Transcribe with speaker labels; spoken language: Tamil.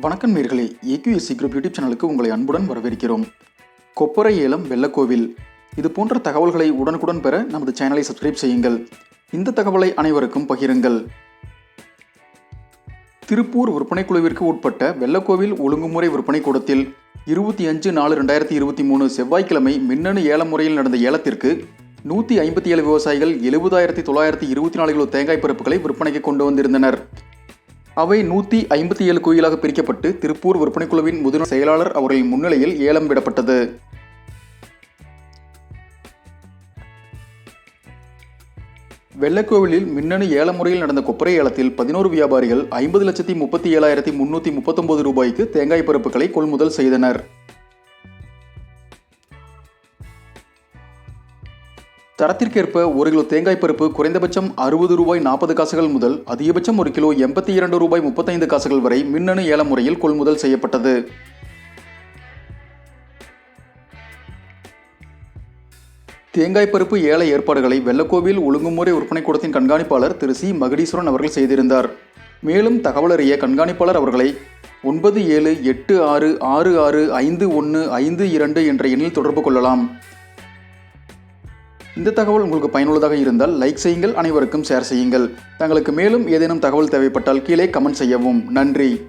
Speaker 1: வணக்கம் நேர்களே. ஏக்யூஎஸ்சி குரூப் யூடியூப் சேனலுக்கு உங்களை அன்புடன் வரவேற்கிறோம். கொப்பரை ஏலம் வெள்ளக்கோவில். இது போன்ற தகவல்களை உடனுக்குடன் பெற நமது சேனலை சப்ஸ்கிரைப் செய்யுங்கள். இந்த தகவலை அனைவருக்கும் பகிருங்கள். திருப்பூர் விற்பனை குழுவிற்கு உட்பட்ட வெள்ளக்கோவில் ஒழுங்குமுறை விற்பனை கூடத்தில் இருபத்தி அஞ்சு நாலு ரெண்டாயிரத்தி இருபத்தி மூணு செவ்வாய்க்கிழமை மின்னணு ஏல முறையில் நடந்த ஏலத்திற்கு நூற்றி ஐம்பத்தி ஏழு விவசாயிகள் எழுபதாயிரத்தி தொள்ளாயிரத்தி இருபத்தி நாலு கிலோ தேங்காய் பருப்புகளை விற்பனைக்கு கொண்டு வந்திருந்தனர். அவை நூற்றி ஐம்பத்தி ஏழு கோயிலாக பிரிக்கப்பட்டு திருப்பூர் விற்பனைக்குழுவின் குழுவின் செயலாளர் அவர்களின் முன்னிலையில் ஏலம் விடப்பட்டது. வெள்ளக்கோவிலில் மின்னணு ஏல முறையில் நடந்த கொப்பரை ஏலத்தில் பதினோரு வியாபாரிகள் ஐம்பது லட்சத்தி முப்பத்தி ஏழாயிரத்தி முன்னூற்றி முப்பத்தொன்பது ரூபாய்க்கு தேங்காய் பருப்புகளை கொள்முதல் செய்தனர். தரத்திற்கேற்ப ஒரு கிலோ தேங்காய் பருப்பு குறைந்தபட்சம் அறுபது ரூபாய் நாற்பது காசுகள் முதல் அதிகபட்சம் ஒரு கிலோ எண்பத்தி இரண்டு ரூபாய் முப்பத்தைந்து காசுகள் வரை மின்னணு ஏல முறையில் கொள்முதல் செய்யப்பட்டது. தேங்காய் பருப்பு ஏல ஏற்பாடுகளை வெள்ளக்கோவில் ஒழுங்குமுறை விற்பனை கூடத்தின் கண்காணிப்பாளர் திரு சி. மகடீஸ்வரன் அவர்கள் செய்திருந்தார். மேலும் தகவல் அறிய கண்காணிப்பாளர் அவர்களை ஒன்பது ஏழு எட்டு ஆறு ஆறு ஆறு ஐந்து ஒன்று ஐந்து இரண்டு என்ற எண்ணில் தொடர்பு கொள்ளலாம். இந்த தகவல் உங்களுக்கு பயனுள்ளதாக இருந்தால் லைக் செய்யுங்கள் அனைவருக்கும் ஷேர் செய்யுங்கள். தங்களுக்கு மேலும் ஏதேனும் தகவல் தேவைப்பட்டால் கீழே கமெண்ட் செய்யவும். நன்றி.